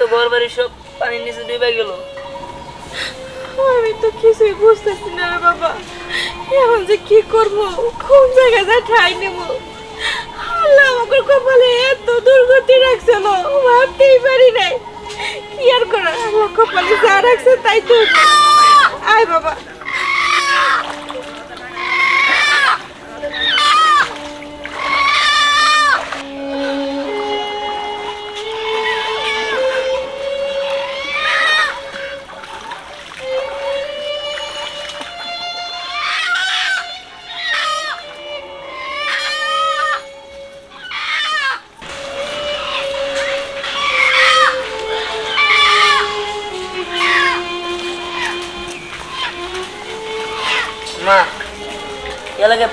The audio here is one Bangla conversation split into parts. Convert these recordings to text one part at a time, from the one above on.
তো ঘর বাড়ি সব পানির নিচে ডুবে গেল। আমি তো কিছুই বুঝতেছি না রে বাবা। এখন যে কি করব? কোন জায়গায় যা ঠাই নেব? আল্লাহ আমাকে কপালে এত দুর্গতি রাখছিল ভাবতেই পারি নাই। কি আর করা আল্লাহ কপালে যা রাখছে তাই তো। আয় বাবা।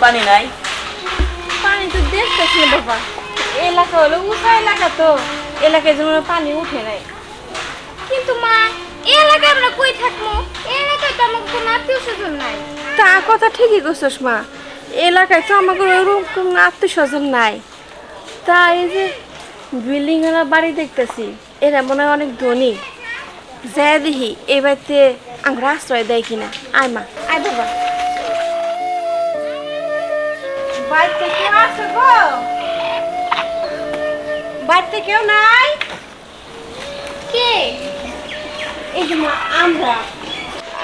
পানি নাই? পানি তো দেখতেছি না বাবা। এলাকা হলো উঁচা এলাকা তো। এলাকায় যেমন পানি উঠে নাই। কিন্তু মা এলাকায় আমরা কই থাকব এলাকায় তো আমার কোনো আত্মীয় স্বজন নাই। তা কথা ঠিকই করছিস মা। এলাকায় তো আমাকে ওরকম আত্মীয় স্বজন নাই। তা এই যে বিল্ডিং এর বাড়ি দেখতেছি এরা মনে হয় অনেক ধনী। যাই দেখি এই বাড়িতে আমরা আশ্রয় দেয় কিনা। আয় মা। আয় বাবা। বাড়িতে কেউ আছে গো? বাড়িতে কেউ নাই? কে? এই যে মা আমরা।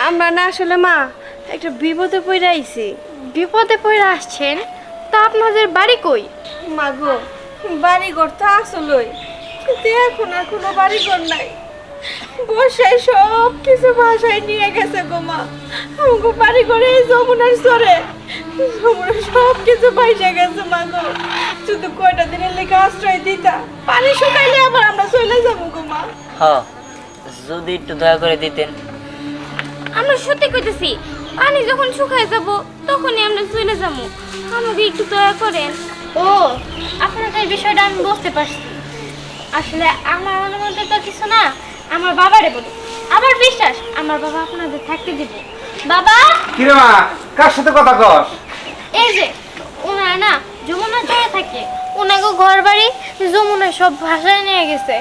আমরা না আসলে মা একটা বিপদে পড়ে আইছি। বিপদে পড়ে আসছেন? তা আপনাদের বাড়ি কই? মা গো বাড়ি ঘর তো আসলই কিন্তু এখন আর কোনো বাড়ি ঘর নাই। বর্ষায় সব কিছু ভাষায় নিয়ে গেছে গো মা। আমাকে বাড়ি ঘরে এই যমুনার সরে সব কিছু পাইসা গেছে মা শুধু কয়টা দিনের লেগে আশ্রয় দিতা? পানি শুকাইলে আবার আমরা চলে যাব গো মা। যদি একটু দয়া করে দিতেন। আমরা সত্যি কইতেছি পানি যখন শুকায় যাব তখনই আমরা চলে যাব। আমাকে একটু দয়া করেন। ও আপনাদের বিষয়টা আমি বুঝতে পারছি। আসলে আমার অনুমতি তো কিছু না আমার বাবারে বলি। আবার বিশ্বাস আমার বাবা আপনাদের থাকতে দিব। বাবা! কিরে মা কার সাথে কথা কস? এই যে ওনারা না যমুনা চড়ে থাকে। ওনাকে ঘর বাড়ি যমুনা সব ভাষায় নিয়ে গেছে।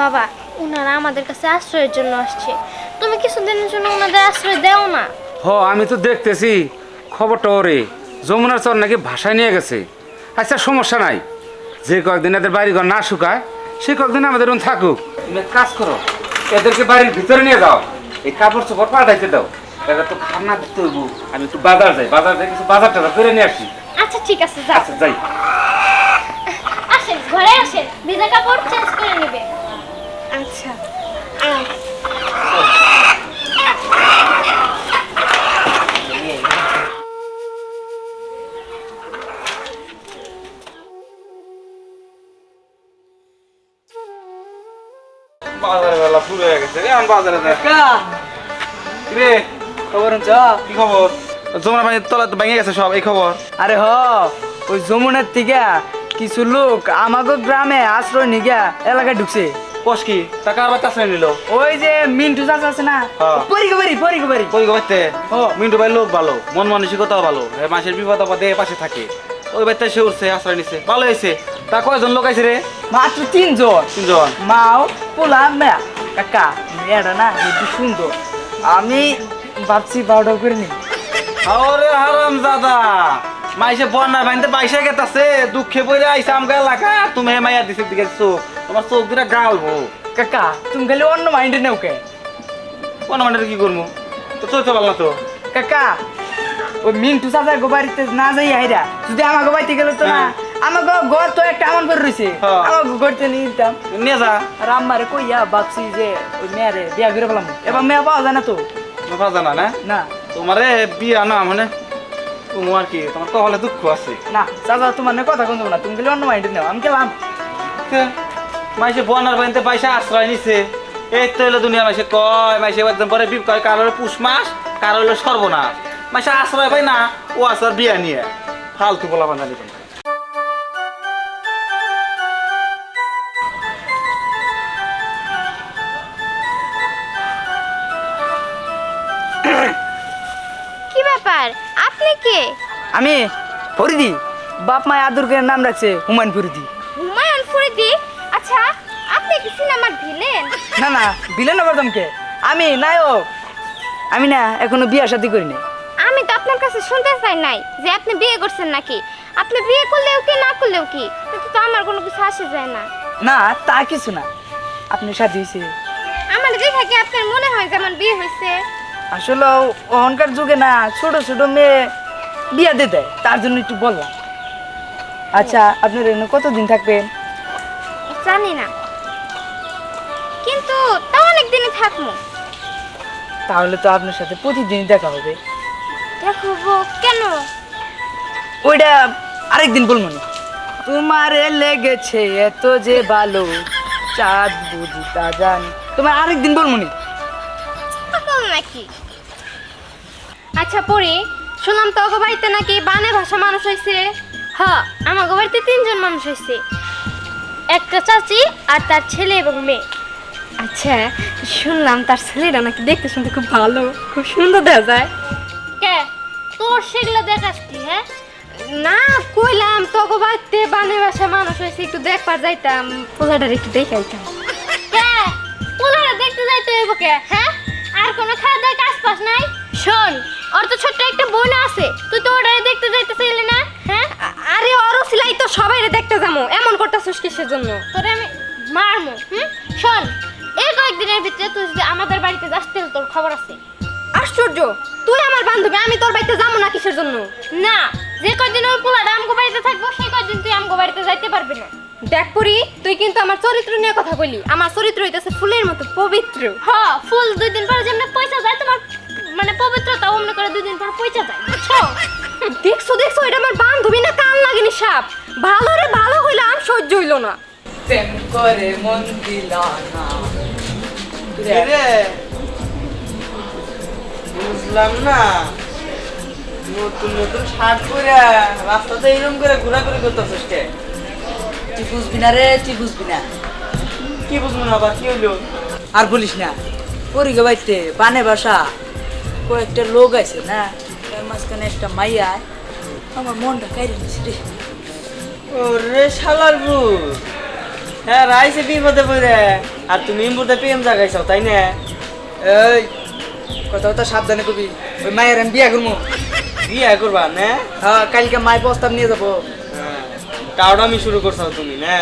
বাবা ওনারা আমাদের কাছে আশ্রয়ের জন্য আসছে। তুমি কিছুদিনের জন্য ওনাদের আশ্রয় দাও না। হ, আমি তো দেখতেছি। খবরটা ওরে, যমুনার চর নাকি ভাষায় নিয়ে গেছে। আচ্ছা সমস্যা নাই। যে কয়েকদিন এদের বাড়ি ঘর না শুকায়, সে কয়েকদিন আমাদের থাকুক। তুমি কাজ করো, এদেরকে বাড়ির ভিতরে নিয়ে যাও। এই কাপড় চোপড় পাল্টাইতে দাও। এবার তো খানা দিতে হইব। আমি একটু বাজার যাই বাজার যাই কিছু বাজার টাজার করে নিয়ে আসি। আচ্ছা ঠিক আছে যাও। আচ্ছা যাই। আসেন ঘরে আসেন ভিজা কাপড় চেঞ্জ করে নেবে। আচ্ছা। বাজারে বেলা শুরু হয়ে গেছে এখন বাজারে যাই। রে খবর হচ্ছে কি খবর? যমুনা পানি তলা ভেঙে গেছে সব এই খবর? আরে হ ওই যমুনার থেকে কিছু লোক আমাকে গ্রামে আশ্রয় নিগা এলাকায় ঢুকছে। কষ কি? টাকা আবার তাছাড়া নিল? ওই যে মিন্টু চাচা আছে না। পরিগবারি পরিগবারি কই গেতে ও। মিন্টু ভাই লোক ভালো মন মানসিকতাও ভালো মাসের বিপদ আপদে পাশে থাকে। ওই বাড়িতে সে উঠছে আশ্রয় নিছে ভালো হয়েছে। তা কয়জন লোক আইছে রে? মাত্র তিনজন। তিনজন। মাও পোলা মেয়া। কাকা মেয়েটা না সুন্দর। আমি ভাবছি বারোটা করে নি আরে হারাম দাদা মাইসে বন্যা বানতে বাইসে গেতাছে দুঃখে পড়ে আইসা আমগা এলাকা। তুমি হে মাইয়া দিছে দিকে চোখ তোমার চোখ দুটা গালবো কাকা তুমি খালি অন্য মাইন্ডে নেও কে? কোন মানে কি করব তো চলতে পারলাম তো। কাকা ওই মিন্টু চাচার গো বাড়িতে না যাই আইরা যদি আমাকে বাড়িতে গেল তো না হ্যাঁ। আমাকে ঘর তো একটা আমন করে রয়েছে হ্যাঁ। আমাকে ঘরতে নিয়ে দিতাম নিয়ে যা। আর আম্মারে কইয়া ভাবছি যে ওই মেয়ারে বিয়া করে ফেলাম। এবার মেয়া পাওয়া যায় না তো। তোমার জানা না না? তোমারে বিয়া না মানে তোমার কি তোমার কপালে দুঃখ আছে। না চাচা তোমার নিয়ে কথা কোন না। তুমি গেলে অন্য মাইন্ডে নেও আমি গেলাম। মাইসে বনার বাড়িতে পয়সা আশ্রয় নিছে। এই তো হলো দুনিয়া মাইসে কয় মাইসে একদম পরে বিপ কয় কারও হলো পুষ মাস কারও হলো সর্বনাশ। মাইসে আশ্রয় পাই না ও আসার বিয়া নিয়ে। ফালতু বলা বান্ধা কে? আমি ফরিদি। বাপ মায় আদর করে নাম রাখছে হুমায়ুন ফরিদি। হুমায়ুন ফরিদি? আচ্ছা আপনি কি সিনেমার ভিলেন? না না বিলেন আবার কে আমি নায়ক। আমি না এখনও বিয়া শাদি করিনি আমি তো আপনার কাছে শুনতে চাই নাই যে আপনি বিয়ে করছেন নাকি। আপনি বিয়ে করলেও কি না করলেও কি? কিন্তু তো আমার কোনো কিছু আসে যায় না। না তা কিছু না। আপনি শাদি হয়েছে। আমার দেখে কি আপনার মনে হয় যে আমার বিয়ে হয়েছে? আসলে অহংকার যুগে না ছোট ছোট মেয়ে বিয়া দিয়ে দেয় তার জন্য একটু বললাম। আচ্ছা আপনার এখানে কতদিন থাকবেন জানি না। কিন্তু তা অনেক দিনই থাকব। তাহলে তো আপনার সাথে প্রতিদিন দেখা হবে। দেখব কেন? ওইটা আরেকদিন বলব না। তোমারে লেগেছে এত যে ভালো চাঁদ বুঝি তা জানি। তোমার আরেকদিন বলব নাকি? আচ্ছা পরি শুনলাম তো ওগো বাড়িতে নাকি বানে ভাষা মানুষ হয়েছে হ আমাগো বাড়িতে তিনজন মানুষ হয়েছে একটা চাচি আর তার ছেলে এবং মেয়ে। আচ্ছা শুনলাম তার ছেলেটা নাকি দেখতে শুনতে খুব ভালো খুব সুন্দর দেখা যায়। কে? তোর সেগুলো দেখাস কি হ্যাঁ? না কইলাম তোকে বাড়িতে বানে ভাষা মানুষ হয়েছে একটু দেখবার যাইতাম পোলাটার একটু দেখাইতাম কে? পোলারা দেখতে যাইতে হইব কে হ্যাঁ? আর কোনো খাওয়া দাওয়া কাজ পাস নাই? শোন ওর তো ছোট্ট একটা বোন আছে। তুই তো ওটারে দেখতে যাইতে চাইলি না? হ্যাঁ? আরে অরো সিলাই তো সবাই দেখতে যাব এমন করতেছিস কিসের জন্য তোরে আমি মারমু হুম? শোন এই কয়েকদিনের ভিতরে তুই যদি আমাদের বাড়িতে যাস তাহলে তোর খবর আছে। আশ্চর্য! তুই আমার বান্ধবী আমি তোর বাড়িতে যাব না কিসের জন্য? না যে কয়দিন ওই পোলাটা আমগো বাড়িতে থাকব সেই কয়দিন তুই আমগো বাড়িতে যাইতে পারবি না। দেখ পরি তুই কিন্তু আমার চরিত্র নিয়ে কথা বলি আমার চরিত্র হইতেছে ফুলের মতো পবিত্র। হ ফুল দুই দিন পরে যেমন পয়সা যায় তোমার মানে পবিত্রতা অমনি করে দুই দিন পর পয়সা যায় বুঝছ দেখছ দেখছ এটা আমার বান্ধবী না কান লাগেনি সাপ? ভালো রে ভালো হইলাম সহ্য হইল না। প্রেম করে মন দিলা না। রে? বুঝলাম না। নতুন নতুন শার্ট পরে রাস্তাতে এরকম করে ঘোরাঘুরি করতেছিস কে? তুই বুঝবি না রে তুই বুঝবি না। কি বুঝব না আবার কি হইল? আর বলিস না পরিগে বাড়িতে বানে বাসা। কয়েকটা লোক আছে না তার মাঝখানে একটা মাইয়া আমার মনটা কাইরে নিছে রে। ওরে শালার বু হ্যাঁ রাইছে বিপদে পড়ে। আর তুমি ইমপুরতে প্রেম জাগাইছ তাই না? এই কথা কথা সাবধানে কবি। ওই মায়ের আমি বিয়া করব বিয়া করবা না? হ্যাঁ কালকে মায়ের প্রস্তাব নিয়ে যাব। হ্যাঁ, আমি শুরু করছ তুমি না?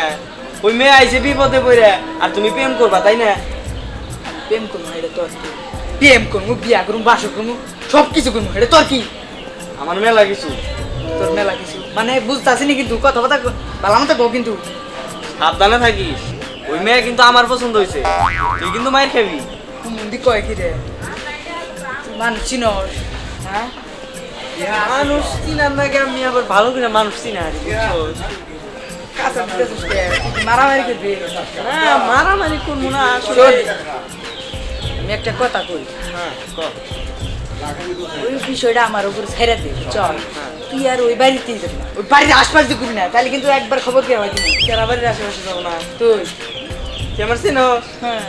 ওই মেয়ে আইছে বিপদে পড়ে। আর তুমি প্রেম করবা তাই না? প্রেম করব এটা তোর কি। প্রেম করব বিয়া করব বাসর করব সব কিছু করব এটা তোর কি? আমার মেলা কিছু। তোর মেলা কিছু। মানে বুঝতে আসিনি কিন্তু কথা কথা ভালো মতো গো কিন্তু। সাবধানে থাকিস। ওই মেয়ে কিন্তু আমার পছন্দ হয়েছে তুই কিন্তু মায়ের খাবি। মুন্দি কয় কি রে? মানুষ চিনস হ্যাঁ? মানুষ চিনার নাকি আমি আবার ভালো করে মানুষ চিনা আর কি, বুঝছ? কাঁচা দিতেছিস কে? তুই কি মারামারি করবি। না মারামারি করব না আসলে। আমি একটা কথা কই। হ্যাঁ ওই বিষয়টা আমার উপর ছেড়ে দে চল। তুই আর ওই বাড়িতেই যাবি না ওই বাড়ির আশপাশ ঘুরবি না তাহলে কিন্তু একবার খবর কে হয় তুমি কেরা বাড়ির আশেপাশে যাব না? তুই। আমার চিনো? হ্যাঁ।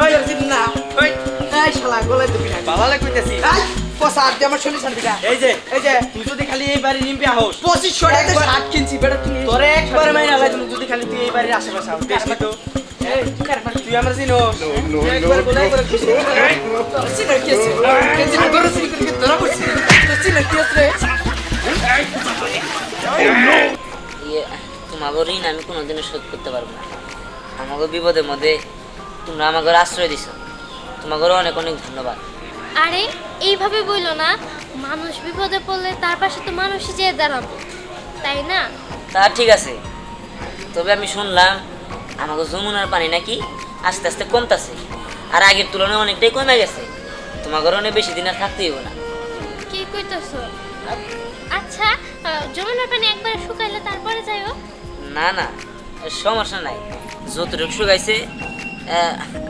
ওই, চিনি না? ওই, শালা গলায় না আমার শরীর শান্তি না। এই যে এই যে। তুই যদি খালি এই বাড়ির নিম্পি হোস পঁচিশশো টাকা শার্ট কিনছি বেটা তুই তোরে একবারে মাইনা লাই তুমি যদি খালি তুই এই বাড়ির আশেপাশে হোস দেখবি তো। এই, কারবার তুই আমার চিনো তুই একবার গোলাই করে খুশি তোর কি আছে? কে গরু চুরি করে কি ধরা পড়ছি? তোর চিনার কি আছে রে? ইয়ে তোমাকে ঋণ আমি কোনোদিনও শোধ করতে পারব না। আমাকে বিপদের মধ্যে তোমরা আমাকে আশ্রয় দিছো। তোমাকে অনেক অনেক ধন্যবাদ। আরে এইভাবে বইলো না। মানুষ বিপদে পড়লে তার পাশে তো মানুষই যেয়ে দাঁড়াবো। তাই না? তা ঠিক আছে। তবে আমি শুনলাম আমাকে যমুনার পানি নাকি আস্তে আস্তে কমতাছে। আর আগের তুলনায় অনেকটাই কমে গেছে। তোমাকে অনেক বেশি দিন আর থাকতেই হবে না। কি কইতেছো? আচ্ছা যমুনার পানি একবারে শুকাইলে তারপরে যাইও। না না সমস্যা নাই। যতটুকু শুকাইছে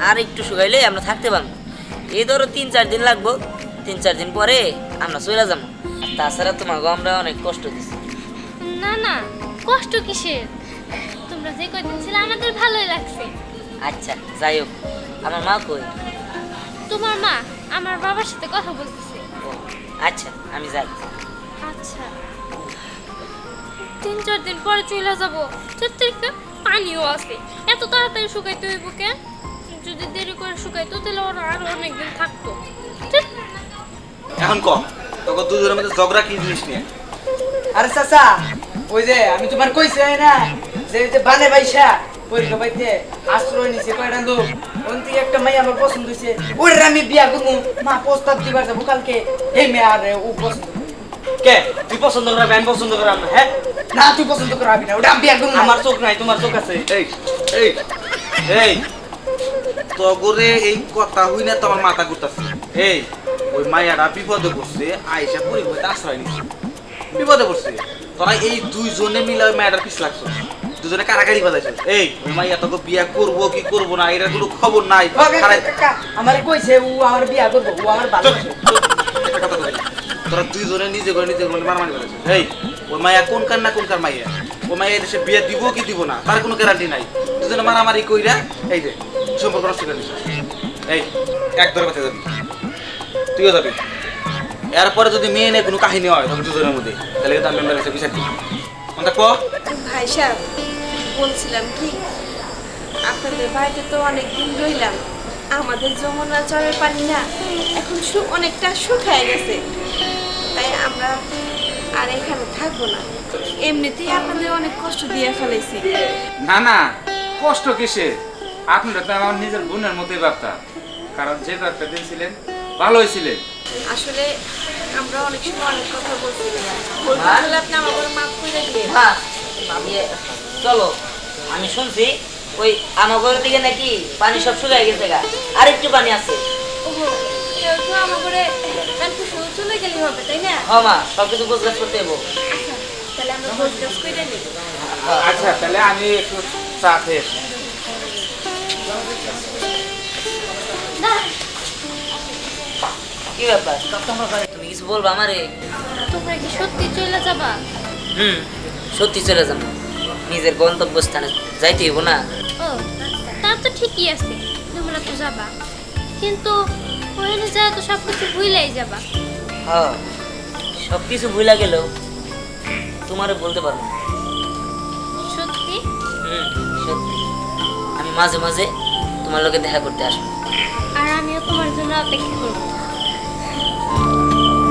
আর একটু শুকাইলে আমরা থাকতে পারব। এই ধরো তিন চার দিন লাগবো। তিন চার দিন পরে আমরা চলে যাব। তাছাড়া তোমাকে আমরা অনেক কষ্ট দিচ্ছি না না কষ্ট কিসের? তোমরা যে কয়দিন ছিলে আমাদের ভালোই লাগছে। আচ্ছা যাই হোক। আমার মা কই? তোমার মা আমার বাবার সাথে কথা বলতেছে। আচ্ছা আমি যাই। আচ্ছা। তিন চার দিন পরে চলে যাব। চার পানিও আছে। এত তাড়াতাড়ি শুকাইতে হইব কে? যদি দেরি করে শুকাইতো তাহলে ওরা আরও অনেকদিন থাকতো। ঠিক এখন কম তোকে দুজনের মধ্যে ঝগড়া কি জিনিস নিয়ে? আরে চাচা ওই যে আমি তোমার কইছি না যে যে বানে বাইসা পরীক্ষা পাইতে আশ্রয় নিছে কয়টা লোক? ওন একটা মাই আমার পছন্দ হয়েছে ওরে আমি বিয়া করব। মা প্রস্তাব দিবার যাব কালকে। এই মেয়ে আর ও পছন্দ। কে? তুই পছন্দ করাবি আমি পছন্দ করাম না হ্যাঁ? না তুই পছন্দ করাবি না ওটা আমি বিয়া করব আমার চোখ নাই তোমার চোখ আছে। এই এই এই। তগরে এই কথা হই না তোমার মাথা ঘুরতাছে। এই ওই মায়াটা বিপদে পড়ছে আইসা পরিবর্তে আশ্রয় নিচ্ছে বিপদে পড়ছে। তোরা এই দুইজনে মিলে ওই মায়াটার পিছ লাগছো। দুজনে কারাকারি বাজাইছো এই ওই মাইয়া তোকে বিয়া করব কি করব না? এটার কোনো খবর নাই। আমার কইছে ও আমার বিয়া করব ও আমার একটা তোরা দুইজনে নিজে করে নিজে করে মারামারি করেছিস এই ওই মাইয়া কোন কার না কোন কার মাইয়া? ওই মাইয়া দেশে বিয়ে দিব কি দিব না? তার কোনো গ্যারান্টি নাই। দুজনে মারামারি কইরা এই যে সম্পর্ক নষ্ট করে এই এক ধরে বাঁচা যাবি। তুইও যাবি। এরপরে যদি মেয়ে নিয়ে কোনো কাহিনী হয় তখন দুজনের মধ্যে তাহলে কিন্তু আমি মেম্বার কাছে বিচার দিই কোনটা কো ভাই সাহেব বলছিলাম কি আপনাদের বাড়িতে তো অনেক দিন রইলাম। আমাদের যমুনা চরের পানি না এখন সু- অনেকটা শুকায় গেছে। তাই আমরা আর এখানে থাকব না। এমনিতেই আপনাদের অনেক কষ্ট দিয়ে ফেলেছি। না না কষ্ট কিসে? আপনারা তো আমার নিজের বোনের মতোই ভাবতাম কারণ যে কয়েকটা দিন ছিলেন ভালোই ছিলেন আসলে আমরা অনেক সময় অনেক কথা বলছি। বলতে আপনি আমাকে মাফ করে দিয়ে মা চলো আমি শুনছি ওই আমাগর দিকে নাকি পানি সব শুকায় গেছে গা। আর একটু পানি আছে। ওহো কেউ তো আমার ঘরে কালকে কি ব্যাপার? তুমি কিছু বলবা আমারে? তোমরা কি সত্যি চলে যাবা? হুম সত্যি চলে যাব। নিজের গন্তব্যস্থানে যাইতে হইব না। ও তা তো ঠিকই আছে তোমরা তো যাবা। কিন্তু ওখানে যায় তো সব কিছু ভুলেই যাবা। হ সব কিছু ভুলা গেলেও তোমারে বলতে পারব সত্যি? হুম সত্যি। আমি মাঝে মাঝে তোমার লোকে দেখা করতে আসব। আর আমিও তোমার জন্য অপেক্ষা করব। Música